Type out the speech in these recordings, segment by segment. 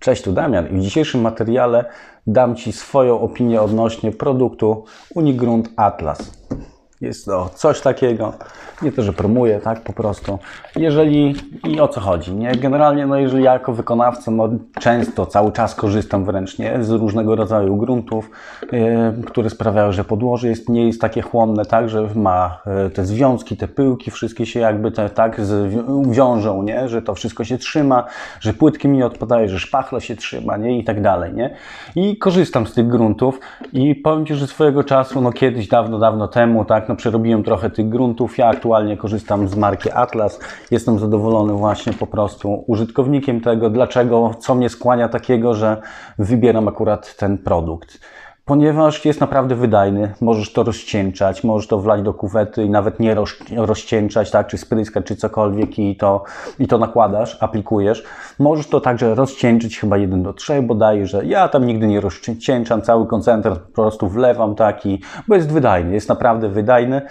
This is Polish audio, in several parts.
Cześć, tu Damian i w dzisiejszym materiale dam Ci swoją opinię odnośnie produktu Unigrunt Atlas. Jest to coś takiego, nie to, że promuję, tak po prostu. Jeżeli i o co chodzi, nie? Generalnie, no jeżeli ja jako wykonawca, no często, cały czas korzystam wręcz, nie? Z różnego rodzaju gruntów, yy, które sprawiają, że podłoże jest, nie jest takie chłonne, tak? Że ma yy, te związki, te pyłki, wszystkie się jakby te, tak zwi- wiążą, nie? Że to wszystko się trzyma, że płytki mi nie odpadają, że szpachla się trzyma, nie? I tak dalej, nie? I korzystam z tych gruntów i powiem Ci, że swojego czasu, no kiedyś, dawno, dawno temu, tak? No przerobiłem trochę tych gruntów. Ja aktualnie korzystam z marki Atlas. Jestem zadowolony właśnie po prostu użytkownikiem tego. Dlaczego? Co mnie skłania takiego, że wybieram akurat ten produkt? Ponieważ jest naprawdę wydajny, możesz to rozcieńczać, możesz to wlać do kuwety i nawet nie roz, rozcieńczać, tak, czy spryskać, czy cokolwiek i to, i to nakładasz, aplikujesz. Możesz to także rozcieńczyć chyba 1 do 3 bodajże. Ja tam nigdy nie rozcieńczam, cały koncentrat po prostu wlewam taki, bo jest wydajny, jest naprawdę wydajny.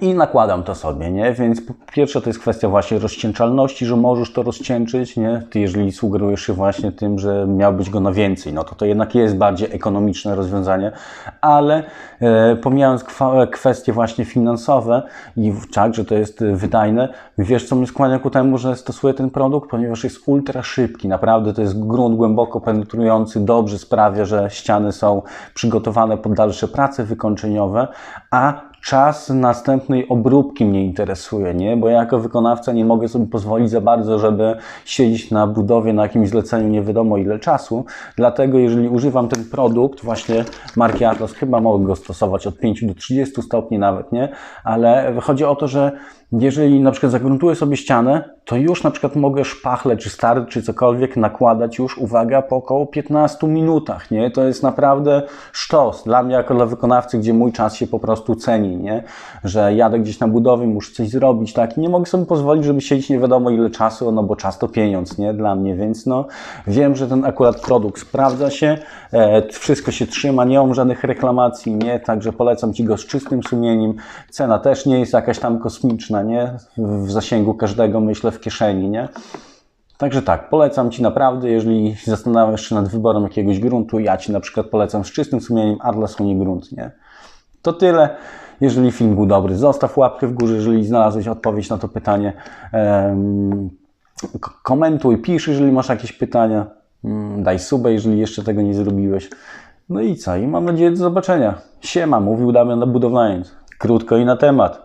I nakładam to sobie, nie? Więc po pierwsze to jest kwestia właśnie rozcieńczalności, że możesz to rozcieńczyć, nie? Ty jeżeli sugerujesz się właśnie tym, że miał być go na więcej, no to to jednak jest bardziej ekonomiczne rozwiązanie, ale e, pomijając kwestie właśnie finansowe i tak, że to jest wydajne, wiesz co mnie skłania ku temu, że stosuję ten produkt, ponieważ jest ultra szybki, naprawdę to jest grunt głęboko penetrujący, dobrze sprawia, że ściany są przygotowane pod dalsze prace wykończeniowe, a czas następnej obróbki mnie interesuje, nie? Bo ja jako wykonawca nie mogę sobie pozwolić za bardzo, żeby siedzieć na budowie, na jakimś zleceniu nie wiadomo ile czasu. Dlatego jeżeli używam ten produkt właśnie marki Atlas, chyba mogę go stosować od 5 do 30 stopni nawet, nie? Ale chodzi o to, że jeżeli na przykład zagruntuję sobie ścianę, to już na przykład mogę szpachle, czy stary, czy cokolwiek nakładać już, uwaga, po około 15 minutach, nie? To jest naprawdę sztos. Dla mnie jako dla wykonawcy, gdzie mój czas się po prostu ceni, nie? Że jadę gdzieś na budowie, muszę coś zrobić, tak? I nie mogę sobie pozwolić, żeby siedzieć nie wiadomo ile czasu, no bo czas to pieniądz, nie? Dla mnie, więc no wiem, że ten akurat produkt sprawdza się, e, wszystko się trzyma, nie mam żadnych reklamacji, nie? Także polecam Ci go z czystym sumieniem. Cena też nie jest jakaś tam kosmiczna, nie? W zasięgu każdego, myślę, w kieszeni, nie? Także tak, polecam Ci naprawdę, jeżeli zastanawiasz się nad wyborem jakiegoś gruntu, ja Ci na przykład polecam z czystym sumieniem Atlas Uni Grunt, nie? To tyle. Jeżeli film był dobry, zostaw łapkę w górze, jeżeli znalazłeś odpowiedź na to pytanie. Komentuj, pisz, jeżeli masz jakieś pytania. Mm, Daj subę, jeżeli jeszcze tego nie zrobiłeś. No i co? I mam nadzieję do zobaczenia. Siema, mówił Damian Budowlaniec. Krótko i na temat.